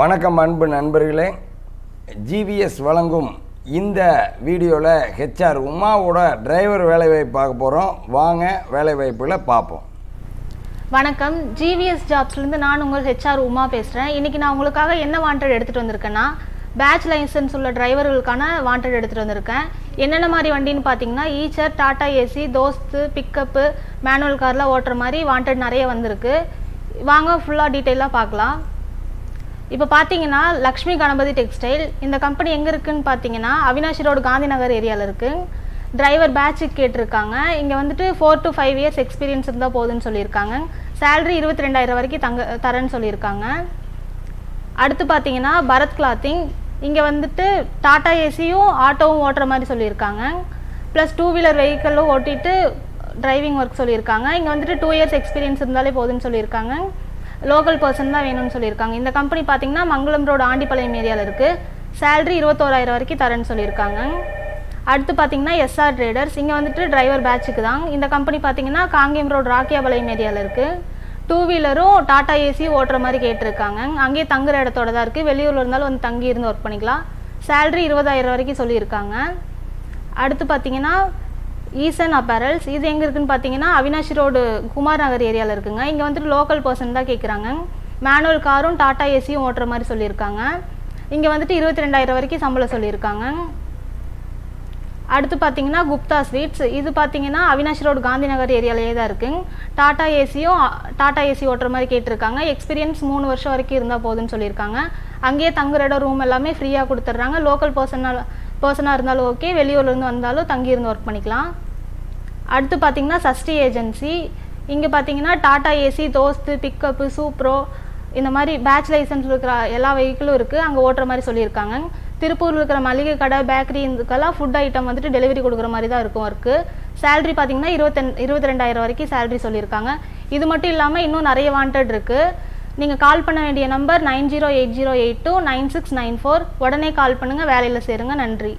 வணக்கம் அன்பு நண்பர்களே. ஜிவிஎஸ் வழங்கும் இந்த வீடியோவில் ஹெச்ஆர் உமாவோட டிரைவர் வேலைவாய்ப்பு பார்க்க போகிறோம் வாங்க வேலைவாய்ப்புகளை பார்ப்போம். வணக்கம். ஜிவிஎஸ் ஜாப்ஸ்லேருந்து நான் உங்கள் ஹெச்ஆர் உமா பேசுகிறேன் இன்றைக்கி நான் உங்களுக்காக என்ன வாண்டட் எடுத்துகிட்டு வந்திருக்கேன்னா பேட்ச் லைசன்ஸ் உள்ள டிரைவர்களுக்கான வாண்டட் எடுத்துகிட்டு வந்திருக்கேன். என்னென்ன மாதிரி வண்டின்னு பார்த்தீங்கன்னா Eicher Tata Ace Dost pickup manual கார்லாம் ஓட்டுற மாதிரி வாண்டட் நிறைய வந்திருக்கு. வாங்க ஃபுல்லாக டீட்டெயிலாக பார்க்கலாம். இப்போ பார்த்தீங்கன்னா லக்ஷ்மி கணபதி டெக்ஸ்டைல் இந்த கம்பெனி எங்கே இருக்குன்னு பார்த்தீங்கன்னா அவினாஷி ரோடு காந்தி நகர் ஏரியாவில் இருக்குது டிரைவர் பேட்சுக்கு கேட்டிருக்காங்க. இங்கே வந்துட்டு four to five years experience இருந்தால் போதுன்னு சொல்லியிருக்காங்க. சேலரி இருபத்தி ரெண்டாயிரம் வரைக்கும் தங்க தரேன்னு சொல்லியிருக்காங்க. அடுத்து பார்த்தீங்கன்னா பரத் கிளாத்திங் இங்கே வந்துட்டு டாடா ஏசியும் ஆட்டோவும் ஓட்டுற மாதிரி சொல்லியிருக்காங்க. ப்ளஸ் டூ வீலர் வெஹிக்கிளும் ஓட்டிட்டு டிரைவிங் ஒர்க் சொல்லியிருக்காங்க. இங்கே வந்துட்டு டூ இயர்ஸ் எக்ஸ்பீரியன்ஸ் இருந்தாலே போதுன்னு சொல்லியிருக்காங்க. லோக்கல் பர்சன் தான் வேணும்னு சொல்லியிருக்காங்க. இந்த கம்பெனி பார்த்தீங்கன்னா மங்களம் ரோடு ஆண்டிப்பாளையம் ஏரியாவில் இருக்குது சேல்ரி இருபத்தோராயிரம் வரைக்கும் தரேன்னு சொல்லியிருக்காங்க. அடுத்து பார்த்தீங்கன்னா எஸ்ஆர் ட்ரேடர்ஸ் இங்கே வந்துட்டு டிரைவர் பேட்சுக்கு தான். இந்த கம்பெனி பார்த்தீங்கன்னா காங்கேயம் ரோடு ராக்கியாபாளையம் ஏரியாவில் இருக்குது டூ வீலரும் டாடா ஏசி ஓட்டுற மாதிரி கேட்டிருக்காங்க. அங்கேயே தங்குற இடத்தோட தான் இருக்குது வெளியூரில் இருந்தாலும் வந்து தங்கி இருந்து ஒர்க் பண்ணிக்கலாம். சேல்ரி இருபதாயிரம் வரைக்கும் சொல்லியிருக்காங்க. அடுத்து பார்த்தீங்கன்னா ஈசன் அப்பேரல்ஸ் இது எங்கே இருக்குன்னு பார்த்தீங்கன்னா அவினாஷி ரோடு குமார் நகர் ஏரியாவில் இருக்குங்க. இங்கே வந்துட்டு லோக்கல் பர்சன் தான் கேட்குறாங்க மேனுவல் காரும் டாடா ஏசியும் ஓட்டுற மாதிரி சொல்லியிருக்காங்க. இங்கே வந்துட்டு இருபத்தி ரெண்டாயிரம் வரைக்கும் சம்பளம் சொல்லியிருக்காங்க. அடுத்து பார்த்தீங்கன்னா குப்தா ஸ்வீட்ஸ். இது பார்த்தீங்கன்னா அவினாஷ் ரோடு காந்தி நகர் ஏரியாலேயே தான் இருக்குங்க டாடா ஏசியும் டாடா ஏசி ஓட்டுற மாதிரி கேட்டிருக்காங்க. எக்ஸ்பீரியன்ஸ் மூணு வருஷம் வரைக்கும் இருந்தால் போதுன்னு சொல்லியிருக்காங்க. அங்கேயே தங்குற இடம் ரூம் எல்லாமே ஃப்ரீயாக கொடுத்துட்றாங்க லோக்கல் பர்சனால் பர்சனாக இருந்தாலும் ஓகே வெளியூர்லேருந்து வந்தாலும் தங்கியிருந்து ஒர்க் பண்ணிக்கலாம். அடுத்து பார்த்திங்கன்னா சஷ்டி ஏஜென்சி இங்கே பார்த்தீங்கன்னா Tata Ace Dost pickup Supro இந்த மாதிரி பேட்ச் லைசன்ஸ் இருக்கிற எல்லா வெஹிக்கிளும் இருக்குது அங்கே ஓட்டுற மாதிரி சொல்லியிருக்காங்க. திருப்பூரில் இருக்கிற மளிகை கடை பேக்கரி இதுக்கெல்லாம் ஃபுட் ஐட்டம் வந்துட்டு டெலிவரி கொடுக்குற மாதிரி தான் இருக்கும் ஒர்க்கு சேலரி பார்த்தீங்கன்னா இருபத்தெண் இருபத்தி ரெண்டாயிரம் வரைக்கும் சேலரி சொல்லியிருக்காங்க. இது மட்டும் இல்லாமல் இன்னும் நிறைய வாண்டட் இருக்குது நீங்கள் கால் பண்ண வேண்டிய number nine zero eight zero eight two nine six nine four உடனே கால் பண்ணுங்கள் வேலையில் சேருங்க. நன்றி.